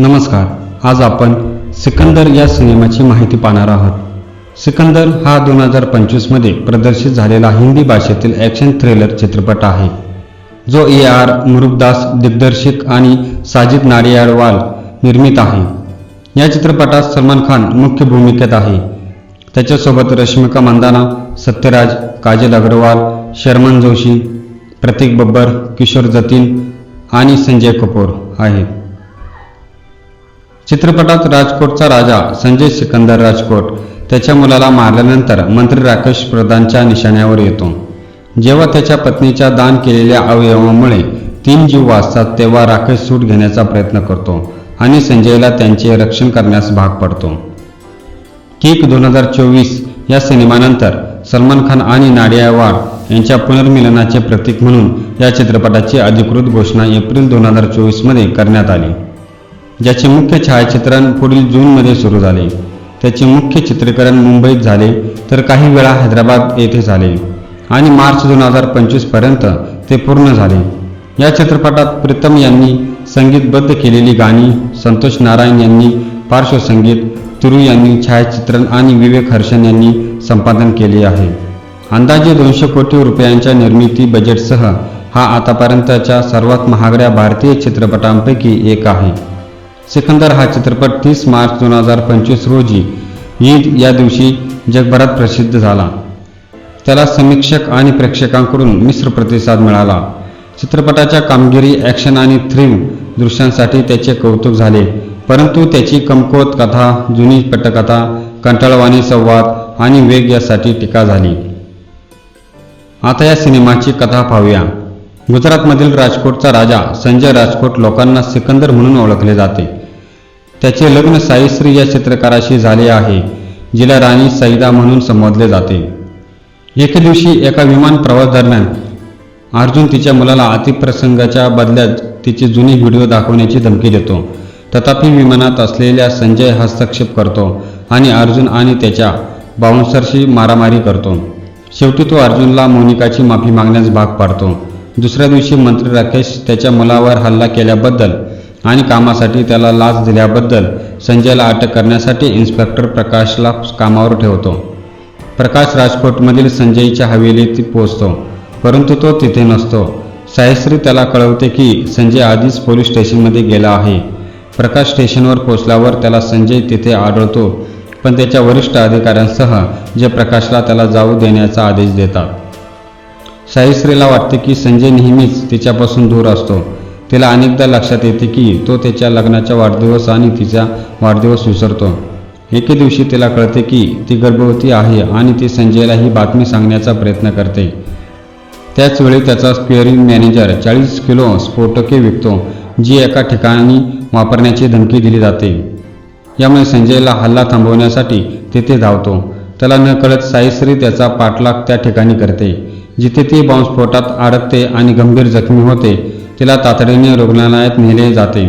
नमस्कार. आज आपण सिकंदर या सिनेमाची माहिती पाहणार आहोत. सिकंदर हा दोन हजार पंचवीसमध्ये प्रदर्शित झालेला हिंदी भाषेतील ॲक्शन थ्रिलर चित्रपट आहे. जो ए आर मुरुगदास दिग्दर्शित आणि साजिद नाडियाडवाल निर्मित आहे. या चित्रपटात सलमान खान मुख्य भूमिकेत आहे. त्याच्यासोबत रश्मिका मंदाना सत्यराज काजल अग्रवाल शर्मन जोशी प्रतीक बब्बर किशोर जतीन आणि संजय कपूर आहेत. चित्रपटात राजकोटचा राजा संजय सिकंदर राजकोट. त्याच्या मुलाला मारल्यानंतर मंत्री राकेश प्रधानच्या निशाण्यावर येतो. जेव्हा त्याच्या पत्नीच्या दान केलेल्या अवयवामुळे तीन जीव वाचतात तेव्हा राकेश सूट घेण्याचा प्रयत्न करतो आणि संजयला त्यांचे रक्षण करण्यास भाग पडतो. किक दोन हजार चोवीस या सिनेमानंतर सलमान खान आणि नाडियावाड यांच्या पुनर्मिलनाचे प्रतीक म्हणून या चित्रपटाची अधिकृत घोषणा एप्रिल दोन हजार चोवीसमध्ये करण्यात आली. ज्याचे मुख्य छायाचित्रण पुढील जूनमध्ये सुरू झाले. त्याचे मुख्य चित्रीकरण मुंबईत झाले तर काही वेळा हैदराबाद येथे झाले आणि मार्च दोन हजार पंचवीसपर्यंत ते पूर्ण झाले. या चित्रपटात प्रीतम यांनी संगीतबद्ध केलेली गाणी संतोष नारायण यांनी पार्श्वसंगीत तुरू यांनी छायाचित्रण आणि विवेक हर्षण यांनी संपादन केले आहे. अंदाजे दोनशे कोटी रुपयांच्या निर्मिती बजेटसह हा आतापर्यंतच्या सर्वात महागड्या भारतीय चित्रपटांपैकी एक आहे. सिकंदर हा चित्रपट तीस मार्च दोन हजार पंचवीस रोजी ईद या दिवशी जगभरात प्रसिद्ध झाला. त्याला समीक्षक आणि प्रेक्षकांकडून मिश्र प्रतिसाद मिळाला. चित्रपटाच्या कामगिरी ॲक्शन आणि थ्रिल दृश्यांसाठी त्याचे कौतुक झाले. परंतु त्याची कमकुवत कथा जुनी पटकथा कंटाळवाणी संवाद आणि वेग यासाठी टीका झाली. आता या सिनेमाची कथा पाहूया. गुजरातमधील राजकोटचा राजा संजय राजकोट लोकांना सिकंदर म्हणून ओळखले जाते. त्याचे लग्न साईश्री या चित्रकाराशी झाले आहे जिला राणी सईदा म्हणून संबोधले जाते. एके दिवशी एका विमान प्रवास दरम्यान अर्जुन तिच्या मुलाला अतिप्रसंगाच्या बदल्यात तिची जुनी व्हिडिओ दाखवण्याची धमकी देतो. तथापि विमानात असलेल्या संजय हस्तक्षेप करतो आणि अर्जुन आणि त्याच्या बाउन्सरशी मारामारी करतो. शेवटी तो अर्जुनला मोनिकाची माफी मागण्यास भाग पाडतो. दुसऱ्या दिवशी मंत्री राकेश त्याच्या मुलावर हल्ला केल्याबद्दल आणि कामासाठी त्याला लाच दिल्याबद्दल संजयला अटक करण्यासाठी इन्स्पेक्टर प्रकाशला कामावर ठेवतो. प्रकाश राजकोटमधील संजयच्या हवेलीत पोहोचतो परंतु तो तिथे नसतो. सायश्री त्याला कळवते की संजय आधीच पोलीस स्टेशनमध्ये गेला आहे. प्रकाश स्टेशनवर पोहोचल्यावर त्याला संजय तिथे आढळतो पण त्याच्या वरिष्ठ अधिकाऱ्यांसह जे प्रकाशला त्याला जाऊ देण्याचा आदेश देतात. साईश्रीला वाटते की संजय नेहमीच तिच्यापासून दूर असतो. तिला अनेकदा लक्षात येते की तो त्याच्या लग्नाचा वाढदिवस आणि तिचा वाढदिवस विसरतो. एके दिवशी तिला कळते की ती गर्भवती आहे आणि ती संजयला ही बातमी सांगण्याचा प्रयत्न करते. त्याचवेळी त्याचा स्क्वेअरिंग मॅनेजर चाळीस किलो स्फोटके विकतो जी एका ठिकाणी वापरण्याची धमकी दिली जाते. यामुळे संजयला हल्ला थांबवण्यासाठी तेथे धावतो. त्याला न कळत साईश्री त्याचा पाठलाग त्या ठिकाणी करते जिथे ती बॉम्बस्फोटात अडकते आणि गंभीर जखमी होते. तिला तातडीने रुग्णालयात नेले जाते.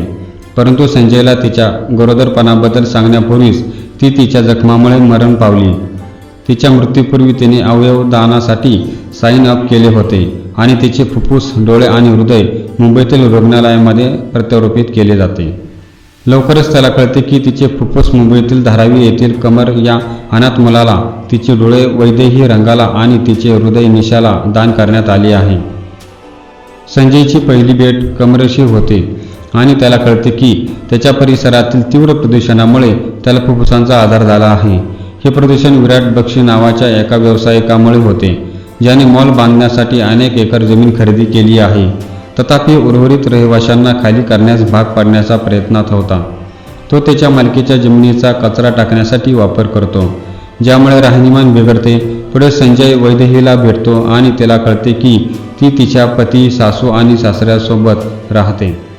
परंतु संजयला तिच्या गरोदरपणाबद्दल सांगण्यापूर्वीच ती तिच्या जखमामुळे मरण पावली. तिच्या मृत्यूपूर्वी तिने अवयव दानासाठी साईन अप केले होते आणि तिचे फुफ्फुस डोळे आणि हृदय मुंबईतील रुग्णालयामध्ये प्रत्यारोपित केले जाते. लवकरच त्याला कळते की तिचे फुफ्फुस मुंबईतील धारावी येथील कमर या अनाथ मुलाला तिचे डोळे वैदेही रंगाला आणि तिचे हृदय निशाला दान करण्यात आले आहे. संजयची पहिली भेट कमरेशी होते आणि त्याला कळते की त्याच्या परिसरातील तीव्र प्रदूषणामुळे त्याला फुफ्फुसांचा आधार झाला आहे. हे प्रदूषण विराट बक्षी नावाच्या एका व्यावसायिकामुळे होते ज्याने मॉल बांधण्यासाठी अनेक एकर जमीन खरेदी केली आहे. तथापि उर्वरित रहिवाशांना खाली करण्यास भाग पाडण्याचा प्रयत्नात होता. तो त्याच्या मालकीच्या जमिनीचा कचरा टाकण्यासाठी वापर करतो ज्यामुळे राहणीमान बिघडते. पुढे संजय वैदेहीला भेटतो आणि त्याला कळते की ती तिच्या पती सासू आणि सासऱ्यासोबत राहते.